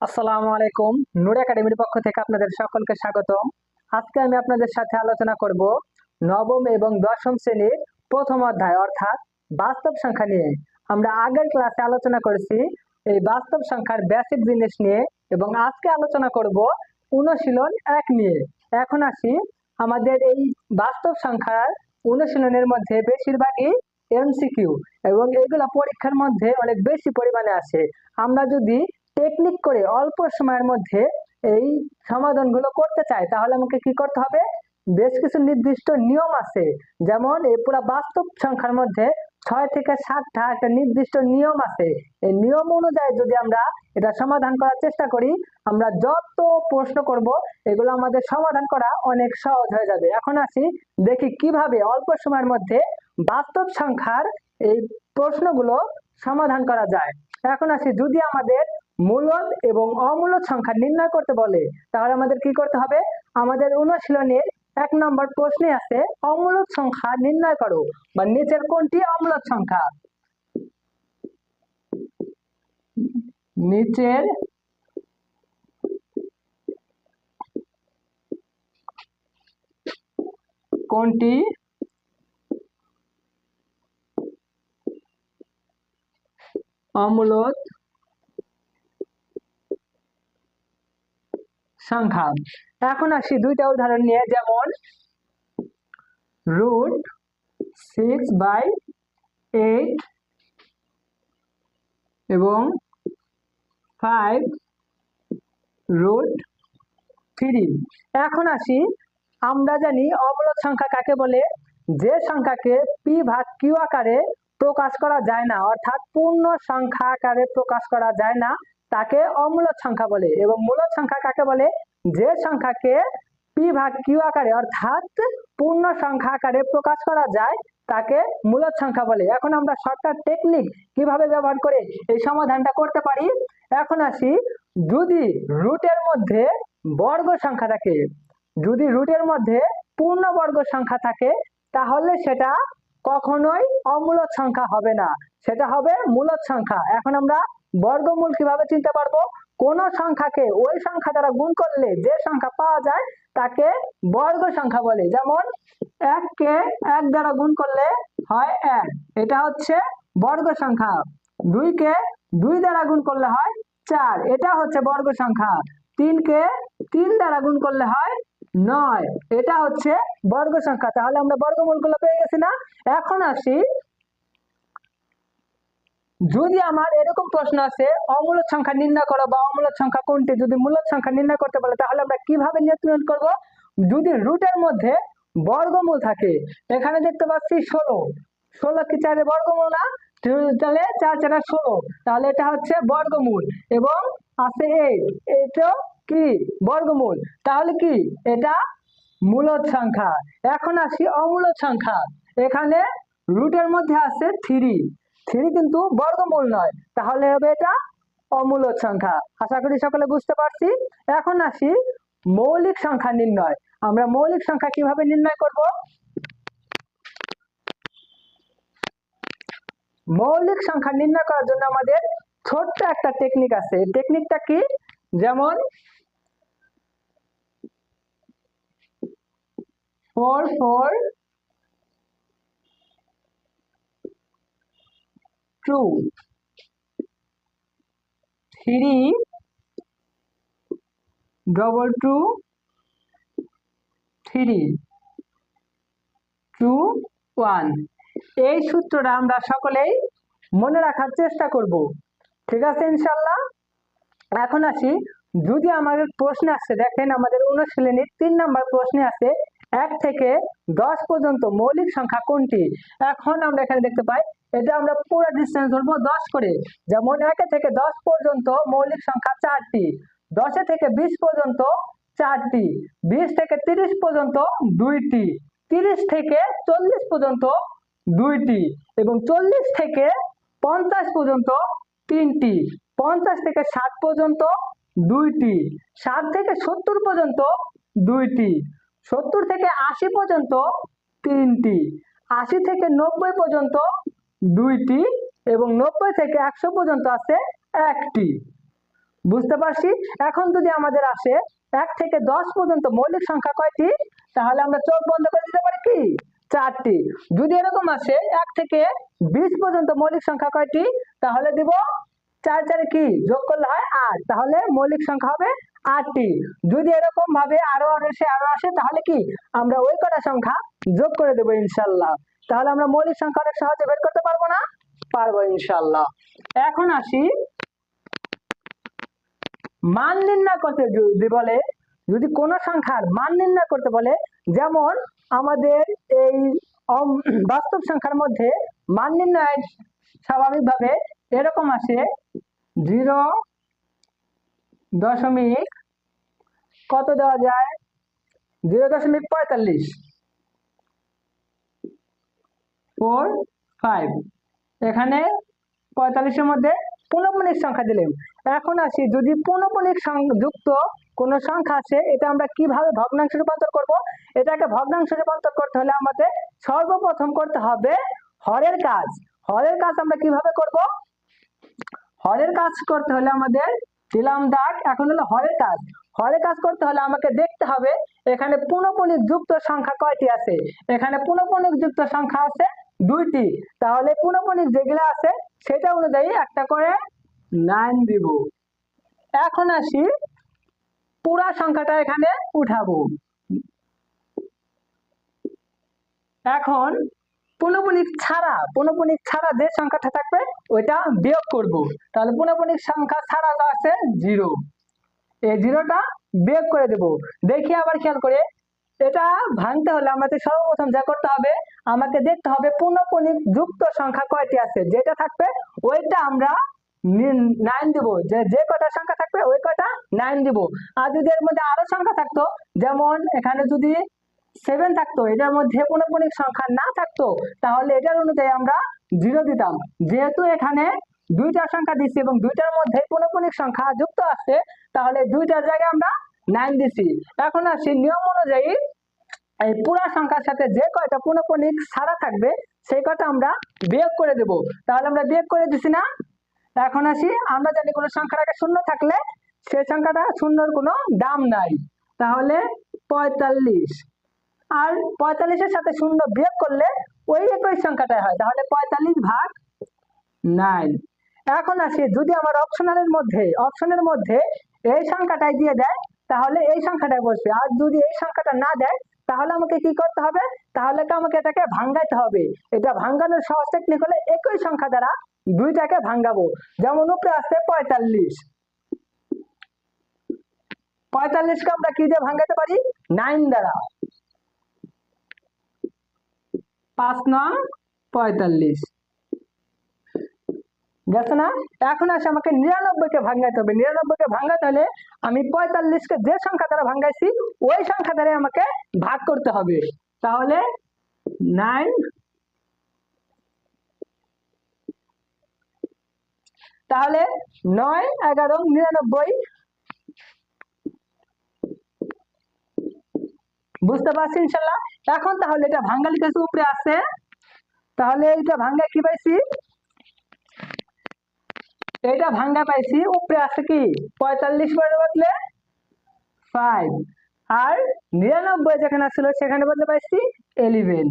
আসসালামু আলাইকুম। নূর একাডেমির পক্ষ থেকে আপনাদের সকলকে স্বাগত আজকে আমি আপনাদের সাথে আলোচনা করব নবম এবং দশম শ্রেণির প্রথম অধ্যায়, অর্থাৎ বাস্তব সংখ্যা নিয়ে। আমরা আগের ক্লাসে আলোচনা করেছি এই বাস্তব সংখ্যার বেসিক জিনিস নিয়ে এবং আজকে আলোচনা করব অনুশীলন এক নিয়ে। এখন আসি আমাদের এই বাস্তব সংখ্যার অনুশীলনের মধ্যে বেশিরভাগই এমসিকিউ এবং এগুলা পরীক্ষার মধ্যে অনেক বেশি পরিমাণে আসে আমরা যদি টেকনিক করে অল্প সময়ের মধ্যে এই সমাধানগুলো করতে চাই তাহলে আমাকে কি করতে হবে? বেশ কিছু নির্দিষ্ট নিয়ম আছে। যেমন এই পুরো বাস্তব সংখ্যার মধ্যে ছয় থেকে সাতটা একটা নির্দিষ্ট নিয়ম আছে। এই নিয়ম অনুযায়ী যদি আমরা এটা সমাধান করার চেষ্টা করি, আমরা যত প্রশ্ন করব, এগুলো আমাদের সমাধান করা অনেক সহজ হয়ে যাবে। এখন আসি, দেখি কীভাবে অল্প সময়ের মধ্যে বাস্তব সংখ্যার এই প্রশ্নগুলো সমাধান করা যায়। এখন আসি, যদি আমাদের মূলদ এবং অমূলদ সংখ্যা নির্ণয় করতে বলে। তাহলে আমাদের কি করতে হবে? আমাদের অনুশীলনের এক নম্বর প্রশ্নে আছে, অমূলদ সংখ্যা নির্ণয় করো, বা নিচের কোনটি অমূলদ সংখ্যা? নিচের কোনটি? অমূলদ সংখ্যা এখন আসি দুইটা উদাহরণ নিয়ে, যেমন রুট সিক্স বাই এইট এবং ফাইভ রুট থ্রি এখন আসি, আমরা জানি অবরোধ সংখ্যা কাকে বলে? যে সংখ্যাকে পি ভাগ কিউ আকারে প্রকাশ করা যায় না, অর্থাৎ পূর্ণ সংখ্যা আকারে প্রকাশ করা যায় না। তাকে অমূলদ সংখ্যা বলে এবং মূলদ সংখ্যা কাকে বলে? যে সংখ্যাকে পি ভাগ কিউ আকারে অর্থাৎ পূর্ণ সংখ্যা আকারে প্রকাশ করা যায়, তাকে মূলদ সংখ্যা বলে। এখন আমরা শর্টকাট টেকনিক কীভাবে ব্যবহার করে এই সমাধানটা করতে পারি? এখন আসি, যদি রুটের মধ্যে বর্গ সংখ্যা থাকে, যদি রুটের মধ্যে পূর্ণ বর্গ সংখ্যা থাকে, তাহলে সেটা কখনোই অমূলদ সংখ্যা হবে না। সেটা হবে মূলদ সংখ্যা। এখন আমরা বর্গমূল কীভাবে চিনতে পারব? কোন সংখ্যাকে ওই সংখ্যা দ্বারা গুণ করলে যে সংখ্যা পাওয়া যায়, তাকে বর্গ সংখ্যা বলে। যেমন এককে এক দ্বারা গুণ করলে হয় এক। এটা হচ্ছে বর্গ সংখ্যা। দুইকে দুই দ্বারা গুণ করলে হয় চার। এটা হচ্ছে বর্গ সংখ্যা। তিনকে তিন দ্বারা গুণ করলে হয় নয়। এটা হচ্ছে বর্গ সংখ্যা। তাহলে আমরা বর্গমূলগুলো পেয়ে গেছি না? এখন আসি। যদি আমার এরকম প্রশ্ন আছে অমূলদ সংখ্যা নির্ণয় করো বা অমূলদ সংখ্যা কোনটি? যদি মূলদ সংখ্যা নির্ণয় করতে বলে, তাহলে আমরা কীভাবে নির্ধারণ করব? যদি রুটের মধ্যে বর্গমূল থাকে, এখানে দেখতে পাচ্ছি ষোলো। ষোলো কি চারে বর্গমূল না? তাহলে চার চারা ষোলো। তাহলে এটা হচ্ছে বর্গমূল এবং আছে এই এটা কি? বর্গমূল। তাহলে কি? এটা মূলদ সংখ্যা। এখন আসি অমূলদ সংখ্যা। এখানে রুটের মধ্যে আছে থ্রি। থ্রি কিন্তু বর্গমূল নয়। তাহলে হবে এটা অমূলদ সংখ্যা। আশা করি সকলে বুঝতে পারছি। এখন আসি মৌলিক সংখ্যা নির্ণয়। আমরা মৌলিক সংখ্যা কীভাবে নির্ণয় করব? মৌলিক সংখ্যা নির্ণয় করার জন্য আমাদের ছোট্ট একটা টেকনিক আছে। টেকনিকটা কি? যেমন four four two three double two three two one এই সূত্রটা আমরা সকলেই মনে রাখার চেষ্টা করব। ঠিক আছে ইনশাল্লাহ এখন আসি। যদি আমাদের প্রশ্ন আসছে দেখেন আমাদের অনুশীলনীর তিন নম্বর প্রশ্নে আছে এক থেকে দশ পর্যন্ত মৌলিক সংখ্যা কোনটি? এখন আমরা এখানে দেখতে পাই, এটা আমরা পুরো ডিস্টেন্স ধরবো দশ করে। যেমন একে থেকে দশ পর্যন্ত মৌলিক সংখ্যা চারটি, দশে থেকে বিশ পর্যন্ত চারটি, বিশ থেকে তিরিশ পর্যন্ত দুইটি, তিরিশ থেকে চল্লিশ পর্যন্ত দুইটি এবং চল্লিশ থেকে পঞ্চাশ পর্যন্ত তিনটি, পঞ্চাশ থেকে ষাট পর্যন্ত দুইটি, ষাট থেকে সত্তর পর্যন্ত দুইটি। সত্তর থেকে আশি পর্যন্ত তিনটি, আশি থেকে নব্বই পর্যন্ত দুইটি এবং নব্বই থেকে একশো পর্যন্ত আছে একটি। বুঝতে পারছি? এখন যদি আমাদের আসে এক থেকে দশ পর্যন্ত মৌলিক সংখ্যা কয়টি? তাহলে আমরা চোখ বন্ধ করে দিতে পারি কি? চারটি। যদি এরকম আসে এক থেকে বিশ পর্যন্ত মৌলিক সংখ্যা কয়টি? তাহলে দিব চার চারে কি? যোগ করলে হয় আট। তাহলে মৌলিক সংখ্যা হবে আটটি। যদি এরকম ভাবে আরও আরও এসে আরও আসে, তাহলে কি? আমরা ওই কটা সংখ্যা যোগ করে দেবো ইনশাল্লাহ। তাহলে আমরা মৌলিক সংখ্যা অনেক সহজে বের করতে পারব না? পারব ইনশাল্লাহ। এখন আসি। মান নির্ণয় করতে যদি বলে, যদি কোন সংখ্যার মান নির্ণয় করতে বলে, যেমন আমাদের এই বাস্তব সংখ্যার মধ্যে মান নির্ণয় স্বাভাবিকভাবে এরকম আসে, জিরো দশমিক কত দেওয়া যায়? জিরো দশমিক পঁয়তাল্লিশ। ফোর ফাইভ এখানে পঁয়তাল্লিশের মধ্যে পূর্ণপণিক সংখ্যা দিলাম। এখন আসি, যদি সং- যুক্ত কোন সংখ্যা আছে এটা আমরা কীভাবে ভগ্নাংশে রূপান্তর করব? এটাকে ভগ্নাংশে রূপান্তর করতে হলে আমাদের সর্বপ্রথম করতে হবে হরের কাজ। হরের কাজ আমরা কীভাবে করব? হরের কাজ করতে হলে আমাদের দিলাম দাগ, এখন হলো হরের কাজ। হরে কাজ করতে হলে আমাকে দেখতে হবে, এখানে পুনঃপুনিক যুক্ত সংখ্যা কয়টি আছে? এখানে পুনঃপুনিক যুক্ত সংখ্যা আছে দুইটি। তাহলে পুনঃপুনিক যেগুলো আছে, সেটা অনুযায়ী একটা করে নাইন দিব। এখন আসি, পুরা সংখ্যাটা এখানে উঠাবো। এখন পুনঃপুনিক ছাড়া পুনঃপুনিক ছাড়া যে সংখ্যাটা থাকবে, ওইটা বিয়োগ করব। তাহলে পুনঃপুনিক সংখ্যা ছাড়া যা আছে জিরো এই জিরোটা বিয়োগ করে দেব। দেখি আবার খেয়াল করে। এটা ভাঙতে হলে আমাদের সর্বপ্রথম যা করতে হবে, আমাকে দেখতে হবে পুনঃপুনিক যুক্ত সংখ্যা কয়টি আছে। যেটা থাকবে, ওইটা আমরা নাইন দিব। যে যে কটা সংখ্যা থাকবে, ওই কটা নাইন দিব। আর যদি এর মধ্যে আরও সংখ্যা থাকতো, যেমন এখানে যদি সেভেন থাকতো, এটার মধ্যে পুনঃপুনিক সংখ্যা না থাকতো, তাহলে এটার অনুযায়ী আমরা জিরো দিতাম। যেহেতু এখানে দুইটা সংখ্যা দিচ্ছি এবং দুইটার মধ্যে পুনঃপুনিক সংখ্যা যুক্ত আছে, তাহলে দুইটার জায়গায় আমরা নাইন দিছি। এখন আসি নিয়ম অনুযায়ী এই পুরা সংখ্যার সাথে যে কয়টা পুনঃপুনিক ছাড়া থাকবে, সেই কয়টা আমরা বিয়োগ করে দেব। তাহলে আমরা বিয়োগ করে দিছি না? এখন আসি, আমরা জানি কোনো সংখ্যার আগে শূন্য থাকলে, সেই সংখ্যাটা শূন্যর কোনো দাম নাই। তাহলে পঁয়তাল্লিশ। আর পঁয়তাল্লিশের সাথে শূন্য বিয়োগ করলে ওই একই সংখ্যাটাই হয়। তাহলে পঁয়তাল্লিশ ভাগ নাইন এখন আসি, যদি আমার অপশনালের মধ্যে অপশনের মধ্যে এই সংখ্যাটাই দিয়ে দেয়, তাহলে এই সংখ্যাটাই বসবে। আর যদি এই সংখ্যাটা না দেয়, তাহলে আমাকে কি করতে হবে? তাহলে কি আমাকে এটাকে ভাঙ্গাইতে হবে। এটা ভাঙ্গানোর সহজ টেকনিক হলে একই সংখ্যা দ্বারা দুইটাকে ভাঙ্গাবো। যেমন উপরে আসছে পঁয়তাল্লিশ। পঁয়তাল্লিশকে আমরা কি দিয়ে ভাঙ্গাতে পারি? নাইন দ্বারা। পাঁচ নং পঁয়তাল্লিশ। গেছে না, এখন আসে আমাকে নিরানব্বইকে ভাঙ্গাইতে হবে। নিরানব্বইকে ভাঙ্গাতে হলে আমি পঁয়তাল্লিশকে যে সংখ্যা দ্বারা ভাঙ্গাইছি ওই সংখ্যা দ্বারা আমাকে ভাগ করতে হবে। তাহলে নাইন তাহলে নয়, এগারো, নিরানব্বই বুঝতে পারছি ইনশাল্লাহ। এখন তাহলে এটা ভাঙ্গালি কাছে উপরে আছে। তাহলে এটা ভাঙ্গা কি পাইছি? এটা ভাঙ্গা পাইছি, উপরে আছে কি? পঁয়তাল্লিশ পরের বদলে ফাইভ আর নিরানব্বই যেখানে ছিল, সেখানে বদলে পাইছি এলিভেন